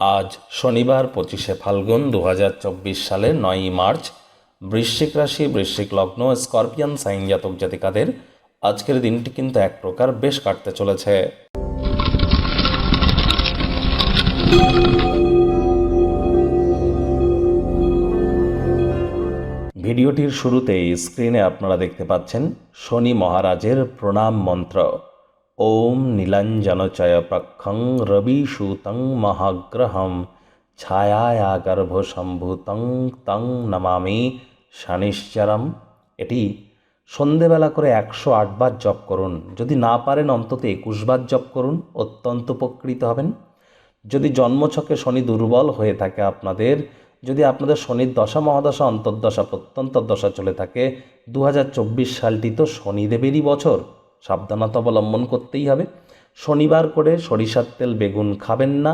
আজ শনিবার, পঁচিশে ফাল্গুন দু হাজার চব্বিশ সালের নয়ই মার্চ, বৃশ্চিক রাশি, বৃশ্চিক লগ্ন, স্করপিয়ান, সাইন জাতক জাতিকাদের আজকের দিনটি কিন্তু এক প্রকার বেশ কাটতে চলেছে। ভিডিওটির শুরুতেই স্ক্রিনে আপনারা দেখতে পাচ্ছেন শনি মহারাজের প্রণাম মন্ত্র। ওম নীলাঞ্জনচয় প্রক্ষং রবি সুতং মহাগ্রহম ছায়া গর্ভ সম্ভূতং তং নমামি শনিশ্চরম। এটি সন্ধেবেলা করে একশো আটবার জপ করুন। যদি না পারেন, অন্তত একুশবার জপ করুন, অত্যন্ত উপকৃত হবেন। যদি জন্মছকে শনি দুর্বল হয়ে থাকে আপনাদের, যদি আপনাদের শনির দশা, মহাদশা, অন্তর্দশা প্রত্যন্তর দশা চলে থাকে দু হাজার চব্বিশ সালটি তো শনিদেবেরই বছর। সাবধানতা অবলম্বন করতেই হবে। শনিবার করে সরিষার তেল বেগুন খাবেন না।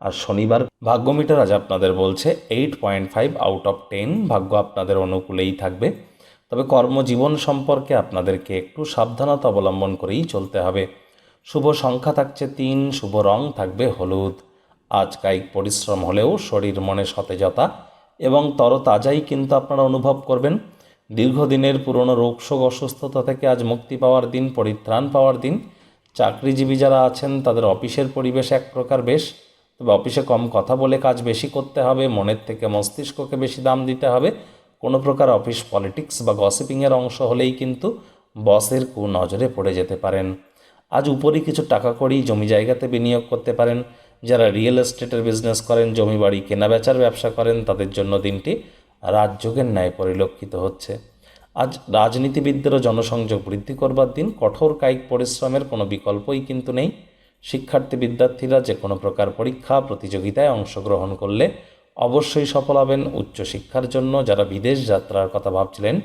আর শনিবার ভাগ্য মিটার আজ আপনাদের বলছে eight point five out of ten ভাগ্য আপনাদের অনুকূলেই থাকবে। তবে কর্মজীবন সম্পর্কে আপনাদেরকে একটু সাবধানতা অবলম্বন করেই চলতে হবে। শুভ সংখ্যা থাকছে তিন, শুভ রং থাকবে হলুদ। আজ কায়িক পরিশ্রম হলেও শরীর মনে সতেজতা এবং তরতাজাই কিন্তু আপনারা অনুভব করবেন। দীর্ঘদিনের পুরনো রোগশোক অসুস্থতা থেকে আজ মুক্তি পাওয়ার দিন, পরিত্রাণ পাওয়ার দিন। চাকরিজীবী যারা আছেন, তাদের অফিসের পরিবেশ এক প্রকার বেশ। তবে অফিসে কম কথা বলে কাজ বেশি করতে হবে, মনের থেকে মস্তিষ্ককে বেশি দাম দিতে হবে। কোনো প্রকার অফিস পলিটিক্স বা গসিপিংয়ের অংশ হলেই কিন্তু বসের কু নজরে পড়ে যেতে পারেন। আজ উপরই কিছু টাকা করেই জমি জায়গাতে বিনিয়োগ করতে পারেন। যারা রিয়েল এস্টেটের বিজনেস করেন, জমি বাড়ি কেনাবেচার ব্যবসা করেন, তাদের জন্য দিনটি রাজযোগের ন্যায় পরিলক্ষিত হচ্ছে। আজ রাজনীতিবিদদেরও জনসংযোগ বৃদ্ধি করবার দিন, কঠোর কায়িক পরিশ্রমের কোনো বিকল্পই কিন্তু নেই। শিক্ষার্থী বিদ্যার্থীরা যে কোনো প্রকার পরীক্ষা, প্রতিযোগিতায় অংশগ্রহণ করলে অবশ্যই সফল হবেন উচ্চশিক্ষার জন্য যারা বিদেশ যাত্রার কথা ভাবছিলেন।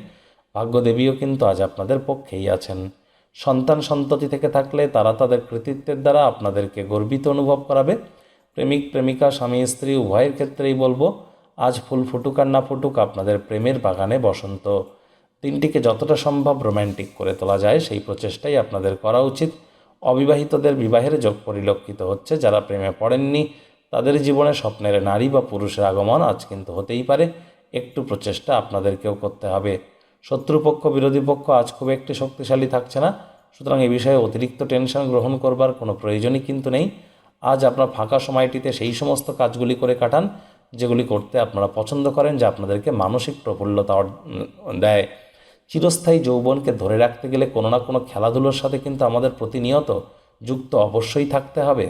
ভাগ্যদেবীও কিন্তু আজ আপনাদের পক্ষেই আছেন। সন্তান সন্ততি থেকে থাকলে তারা তাদের কৃতিত্বের দ্বারা আপনাদেরকে গর্বিত অনুভব করাবে। প্রেমিক, প্রেমিকা, স্বামী, স্ত্রী, উভয়ের ক্ষেত্রেই বলব আজ ফুল ফুটুক আর না ফুটুক আপনাদের প্রেমের বাগানে বসন্ত। দিনটিকে যতটা সম্ভব রোম্যান্টিক করে তোলা যায়, সেই প্রচেষ্টাই আপনাদের করা উচিত। অবিবাহিতদের বিবাহের যোগ পরিলক্ষিত হচ্ছে, যারা প্রেমে পড়েননি, তাদের জীবনে স্বপ্নের নারী বা পুরুষের আগমন আজ কিন্তু হতেই পারে। একটু প্রচেষ্টা আপনাদেরকেও করতে হবে। শত্রুপক্ষ, বিরোধী পক্ষ আজ খুব একটি শক্তিশালী থাকছে না। সুতরাং এ বিষয়ে অতিরিক্ত টেনশন গ্রহণ করবার কোনো প্রয়োজনই কিন্তু নেই। আজ আপনার ফাঁকা সময়টিতে সেই সমস্ত কাজগুলি করে কাটান। যেগুলি করতে আপনারা পছন্দ করেন, যা আপনাদেরকে মানসিক প্রফুল্লতা দেয়। চিরস্থায়ী যৌবনকে ধরে রাখতে গেলে কোনো না কোনো খেলাধুলোর সাথে কিন্তু আমাদের প্রতিনিয়ত যুক্ত অবশ্যই থাকতে হবে।